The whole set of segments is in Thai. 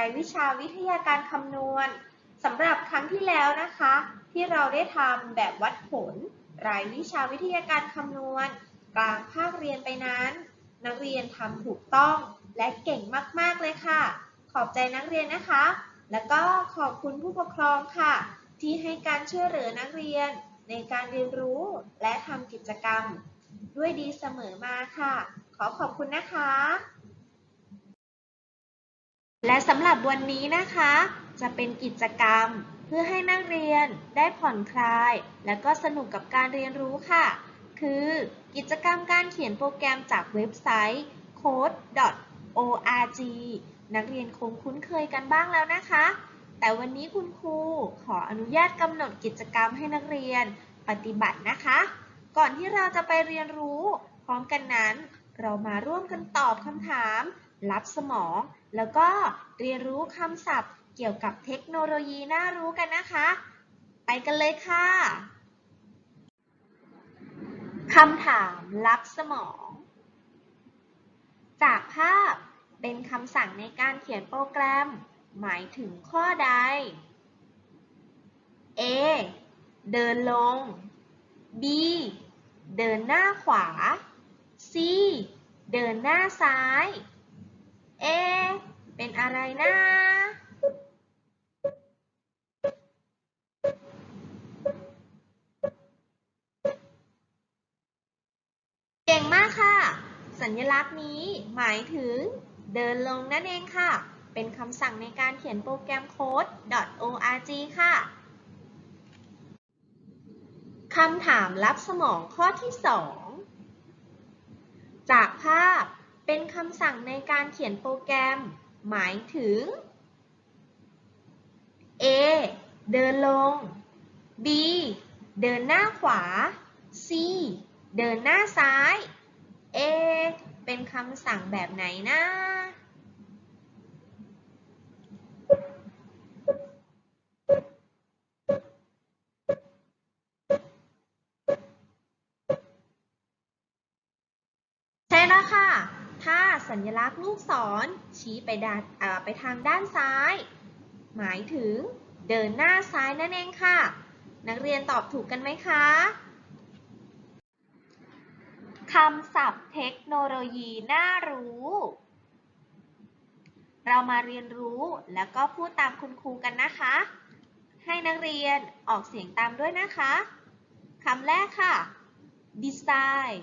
ายวิชาวิทยาการคำนวณสำหรับครั้งที่แล้วนะคะ ที่เราได้ทำแบบวัดผล รายวิชาวิทยาการคำนวณ กลางภาคเรียนไปนั้น นักเรียนทำถูกต้องและเก่งมากๆเลยค่ะ ขอบใจนักเรียนนะคะ แล้วก็ขอบคุณผู้ปกครองค่ะ ที่ให้การช่วยเหลือนักเรียน ในการเรียนรู้และทำกิจกรรม ด้วยดีเสมอมาค่ะ ขอขอบคุณนะคะ และสำหรับวันนี้นะคะ จะเป็นกิจกรรมเพื่อให้นักเรียนได้ผ่อนคลาย และก็สนุกกับการเรียนรู้ค่ะ คือกิจกรรมการเขียนโปรแกรมจากเว็บไซต์ code.org นักเรียนคงคุ้นเคยกันบ้างแล้วนะคะ แต่วันนี้คุณครูขออนุญาตกำหนดกิจกรรมให้นักเรียนปฏิบัตินะคะ ก่อนที่เราจะไปเรียนรู้ พร้อมกันนั้น เรามาร่วมกันตอบคำถาม รับสมอง แล้วก็เรียนรู้คำศัพท์เกี่ยวกับเทคโนโลยีน่ารู้กันนะคะ ไปกันเลยค่ะคำถามรับสมอง จากภาพเป็นคำสั่งในการเขียนโปรแกรม หมายถึงข้อใด A เดินลง B เดินหน้าขวา C เดินหน้าซ้าย A เป็นอะไรนะ เก่งมากค่ะ สัญลักษณ์นี้หมายถึงเดินลงนั่นเองค่ะ เป็นคำสั่งในการเขียนโปรแกรมโค้ด .org ค่ะคำถามรับสมองข้อที่ 2 จากภาพ เป็นคำสั่งในการเขียนโปรแกรม หมายถึง A เดินลง B เดินหน้าขวา C เดินหน้าซ้าย A เป็นคำสั่งแบบไหนนะ ใช่แล้วค่ะ ถ้า สัญลักษณ์ลูกศรชี้ไปด้านไปทางด้านซ้าย หมายถึงเดินหน้าซ้ายนั่นเองค่ะ นักเรียนตอบถูกกันไหมคะคำศัพท์เทคโนโลยีน่ารู้ เรามาเรียนรู้แล้วก็พูดตามคุณครูกันนะคะ ให้นักเรียนออกเสียงตามด้วยนะคะคำแรกค่ะ design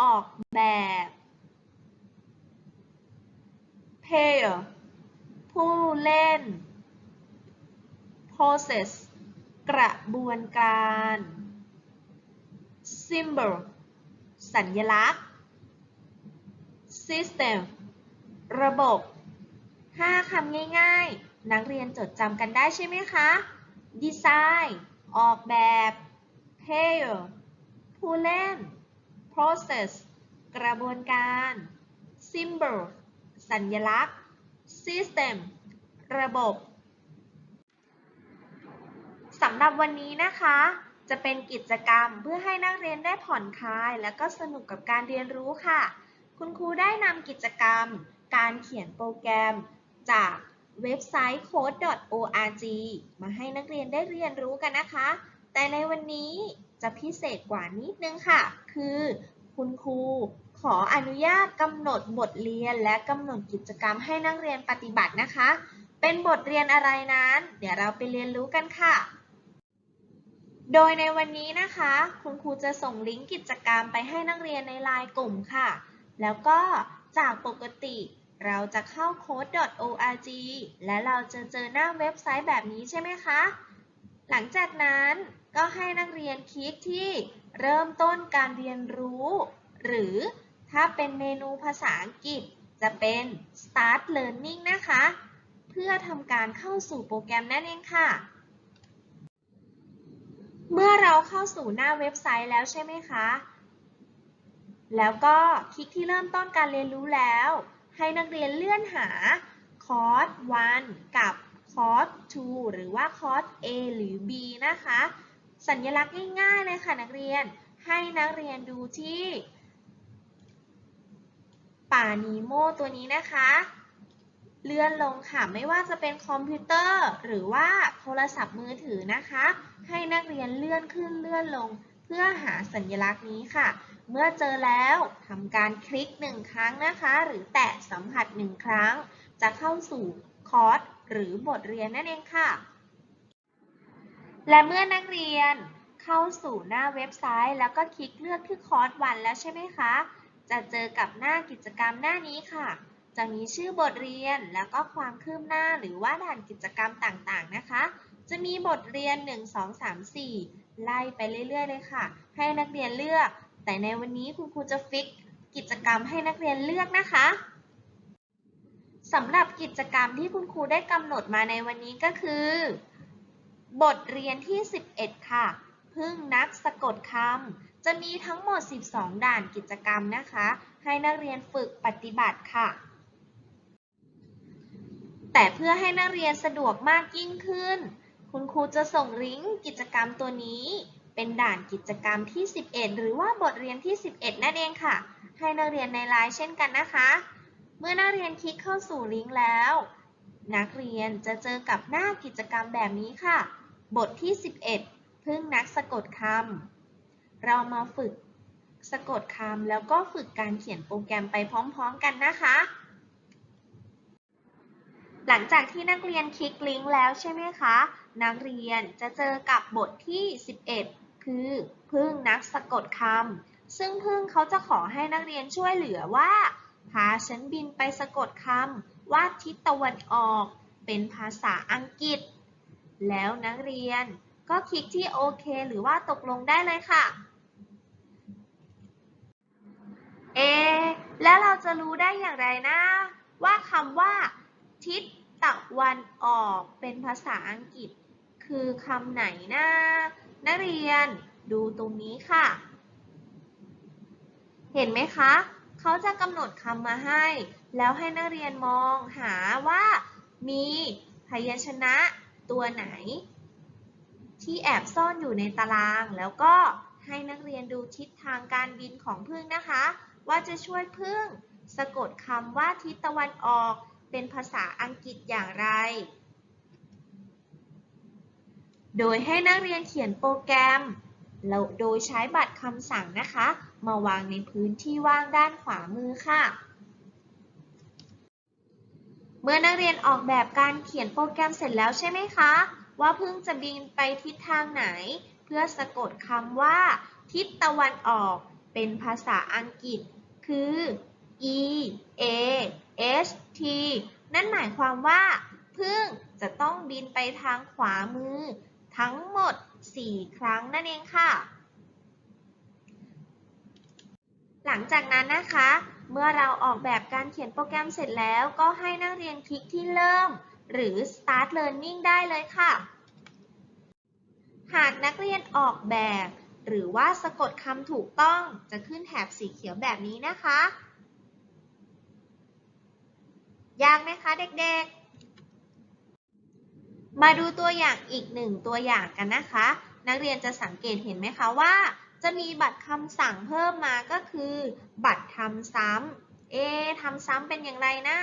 ออกแบบ player ผู้เล่น process กระบวนการ symbol สัญลักษณ์ system ระบบ 5 คำง่ายๆ นักเรียนจดจำกันได้ใช่ไหมคะ design ออกแบบ player ผู้เล่น process กระบวนการ symbol สัญลักษณ์ system ระบบสำหรับวันนี้นะคะ จะเป็นกิจกรรมเพื่อให้นักเรียนได้ผ่อนคลาย และก็สนุกกับการเรียนรู้ค่ะ คุณครูได้นำกิจกรรม การเขียนโปรแกรม จากเว็บไซต์ code.org มาให้นักเรียนได้เรียนรู้กันนะคะ แต่ในวันนี้จะพิเศษกว่านิดนึงค่ะ คือคุณครู ขออนุญาตกำหนดบทเรียนและกำหนดกิจกรรมให้นักเรียนปฏิบัตินะคะ เป็นบทเรียนอะไรนั้น เดี๋ยวเราไปเรียนรู้กันค่ะ โดยในวันนี้นะคะ คุณครูจะส่งลิงก์กิจกรรมไปให้นักเรียนในไลน์กลุ่มค่ะ แล้วก็จากปกติเราจะเข้า code.org และเราจะเจอหน้าเว็บไซต์แบบนี้ใช่ไหมคะ หลังจากนั้นก็ให้นักเรียนคลิกที่เริ่มต้นการเรียนรู้ หรือ ถ้าเป็นเมนูภาษาอังกฤษจะเป็น start learning นะคะ เพื่อทำการเข้าสู่โปรแกรมนั่นเองค่ะ เมื่อเราเข้าสู่หน้าเว็บไซต์แล้วใช่ไหมคะ แล้วก็คลิกที่เริ่มต้นการเรียนรู้แล้ว ให้นักเรียนเลื่อนหาคอร์ส1กับคอร์ส2หรือว่าคอร์ส A หรือ B นะคะ สัญลักษณ์ง่ายๆเลยค่ะนักเรียน ให้นักเรียนดูที่ ป่านีโมตัวนี้นะคะ เลื่อนลงค่ะ ไม่ว่าจะเป็นคอมพิวเตอร์ หรือว่าโทรศัพท์มือถือนะคะ ให้นักเรียนเลื่อนขึ้นเลื่อนลง เพื่อหาสัญลักษณ์นี้ค่ะ เมื่อเจอแล้วทำการคลิกหนึ่งครั้งนะคะ หรือแตะสัมผัสหนึ่งครั้ง จะเข้าสู่คอร์สหรือบทเรียนนั่นเองค่ะ และเมื่อนักเรียนเข้าสู่หน้าเว็บไซต์ แล้วก็คลิกเลือกที่คอร์สวันแล้วใช่ไหมคะ จะเจอกับหน้ากิจกรรมหน้านี้ค่ะ จะมีชื่อบทเรียนแล้วก็ความคืบหน้าหรือว่าด่านกิจกรรมต่างๆนะคะ จะมีบทเรียน 1 2 3 4 ไล่ไปเรื่อยๆเลยค่ะ ให้นักเรียนเลือก แต่ในวันนี้คุณครูจะฟิกกิจกรรมให้นักเรียนเลือกนะคะสำหรับกิจกรรมที่คุณครูได้กำหนดมาในวันนี้ก็คือ บทเรียนที่ 11 ค่ะ พึ่งนักสะกดคำ จะมีทั้งหมด 12 ด่านกิจกรรมนะคะ ให้นักเรียนฝึกปฏิบัติค่ะ แต่เพื่อให้นักเรียนสะดวกมากยิ่งขึ้น คุณครูจะส่งลิงก์กิจกรรมตัวนี้ เป็นด่านกิจกรรมที่ 11 หรือว่าบทเรียนที่ 11 นั่นเองค่ะ ให้นักเรียนในไลน์เช่นกันนะคะ เมื่อนักเรียนคลิกเข้าสู่ลิงก์แล้ว นักเรียนจะเจอกับหน้ากิจกรรมแบบนี้ค่ะ บทที่ 11 พึ่งนักสะกดคำ เรามาฝึกสะกดคำแล้วก็ฝึกการเขียนโปรแกรมไปพร้อมๆกันนะคะ หลังจากที่นักเรียนคลิกลิงก์แล้วใช่ไหมคะ นักเรียนจะเจอกับบทที่ 11 คือพึ่งนักสะกดคำซึ่งพึ่งเขาจะขอให้นักเรียนช่วยเหลือว่าพาฉันบินไปสะกดคำว่าทิศตะวันออก เป็นภาษาอังกฤษ แล้วนักเรียนก็คลิกที่โอเคหรือว่าตกลงได้เลยค่ะ เอ แล้วเราจะรู้ได้อย่างไรนะ ว่าคำว่า ทิศตะวันออกเป็นภาษาอังกฤษ คือคำไหนนะนักเรียนดูตรงนี้ค่ะ เห็นไหมคะ เขาจะกำหนดคำมาให้ แล้วให้นักเรียนมองหาว่า มีพยัญชนะตัวไหน ที่แอบซ่อนอยู่ในตารางแล้วก็ ให้นักเรียนดูทิศทางการบินของพึ่งนะคะ ว่าจะช่วยพึ่ง สะกดคำว่าทิศตะวันออกเป็นภาษาอังกฤษอย่างไร โดยให้นักเรียนเขียนโปรแกรมแล้วโดยใช้บัตรคำสั่งนะคะ มาวางในพื้นที่ว่างด้านขวามือค่ะ เมื่อนักเรียนออกแบบการเขียนโปรแกรมเสร็จแล้วใช่ไหมคะ ว่าพึ่งจะบินไปทิศทางไหน พื่อสะกดคำว่า ทิศตะวันออกเป็นภาษาอังกฤษ คือ e a s t นั่นหมายความว่าพึ่งจะต้องบินไปทางขวามือ ทั้งหมด 4 ครั้งนั่นเองค่ะ หลังจากนั้นนะคะ เมื่อเราออกแบบการเขียนโปรแกรมเสร็จแล้วก็ให้นักเรียนคลิกที่เริ่ม หรือ start learning ได้เลยค่ะ หากนักเรียนออกแบบ หรือว่าสะกดคำถูกต้องจะขึ้นแถบสีเขียวแบบนี้นะคะ ยากไหมคะเด็กๆ มาดูตัวอย่างอีกหนึ่งตัวอย่างกันนะคะ นักเรียนจะสังเกตเห็นไหมคะว่า จะมีบัตรคำสั่งเพิ่มมาก็คือ บัตรทำซ้ำเอ๊ทำซ้ำเป็นอย่างไรนะ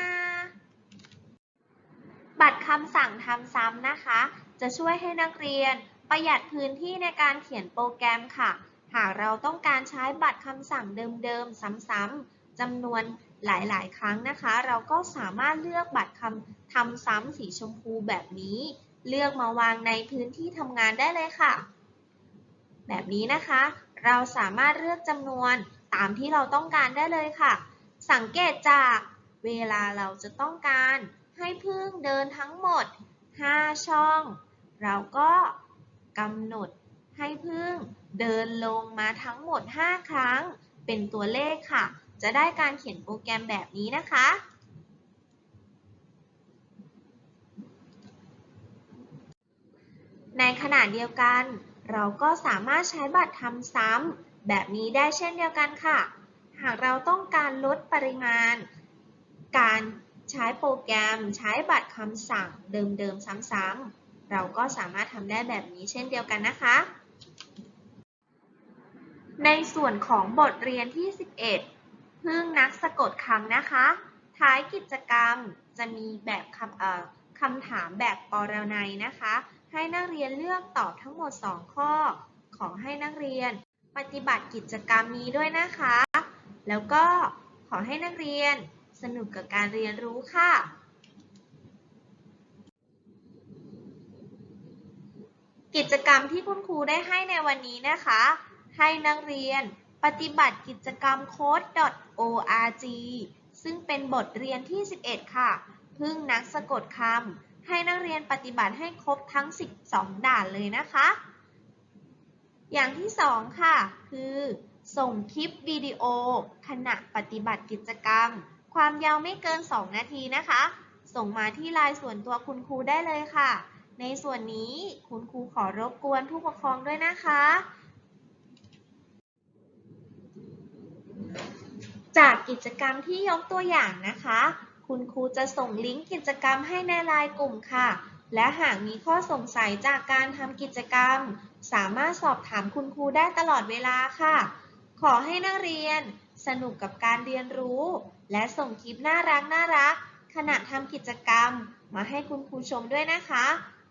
บัตรคำสั่งทำซ้ำนะคะ จะช่วยให้นักเรียน ประหยัดพื้นที่ในการเขียนโปรแกรมค่ะ หากเราต้องการใช้บัตรคำสั่งเดิมๆ ซ้ำๆจำนวนหลายๆ ครั้งนะคะ เราก็สามารถเลือกบัตรคำทำซ้ำสีชมพูแบบนี้ เลือกมาวางในพื้นที่ทำงานได้เลยค่ะ แบบนี้นะคะ เราสามารถเลือกจำนวนตามที่เราต้องการได้เลยค่ะ สังเกตจากเวลาเราจะต้องการให้พึ่งเดินทั้งหมด 5 ช่อง เราก็ กำหนดให้พึ่งเดินลงมาทั้งหมด 5 ครั้ง เป็นตัวเลขค่ะ จะได้การเขียนโปรแกรมแบบนี้นะคะ ในขณะเดียวกัน เราก็สามารถใช้บัตรทำซ้ำแบบนี้ได้เช่นเดียวกันค่ะ หากเราต้องการลดปริมาณ การใช้โปรแกรมใช้บัตรคำสั่งเดิมๆซ้ำๆ เราก็สามารถทำได้แบบนี้เช่นเดียวกันนะคะ ในส่วนของบทเรียนที่ 11 พึ่งนักสะกดคำนะคะ ท้ายกิจกรรมจะมีแบบคำคำถามแบบปรนัยนะคะ ให้นักเรียนเลือกตอบทั้งหมด 2 ข้อ ขอให้นักเรียน ปฏิบัติกิจกรรมนี้ด้วยนะคะ แล้วก็ขอให้นักเรียนสนุกกับการเรียนรู้ค่ะ กิจกรรมที่คุณครูได้ให้ในวันนี้นะคะ ให้นักเรียนปฏิบัติกิจกรรม code.org ซึ่งเป็นบทเรียนที่ 11 ค่ะ พึ่งนักสะกดคำให้นักเรียนปฏิบัติให้ครบทั้ง 12 ด่านเลยนะคะ อย่างที่ 2 ค่ะ คือ ส่งคลิปวิดีโอ ขณะปฏิบัติกิจกรรม ความยาวไม่เกิน 2 นาทีนะคะ ส่งมาที่ไลน์ส่วนตัวคุณครูได้เลยค่ะ ในส่วนนี้คุณครูขอรบกวนผู้ปกครองด้วยนะคะ จากกิจกรรมที่ยกตัวอย่างนะคะ คุณครูจะส่งลิงก์กิจกรรมให้ในไลน์กลุ่มค่ะ และหากมีข้อสงสัยจากการทำกิจกรรม สามารถสอบถามคุณครูได้ตลอดเวลาค่ะ ขอให้นักเรียนสนุกกับการเรียนรู้ และส่งคลิปน่ารักน่ารักขณะทำกิจกรรมมาให้คุณครูชมด้วยนะคะ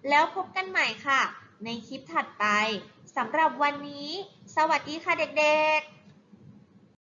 แล้วพบกันใหม่ค่ะ ในคลิปถัดไปสำหรับวันนี้ สวัสดีค่ะเด็กๆ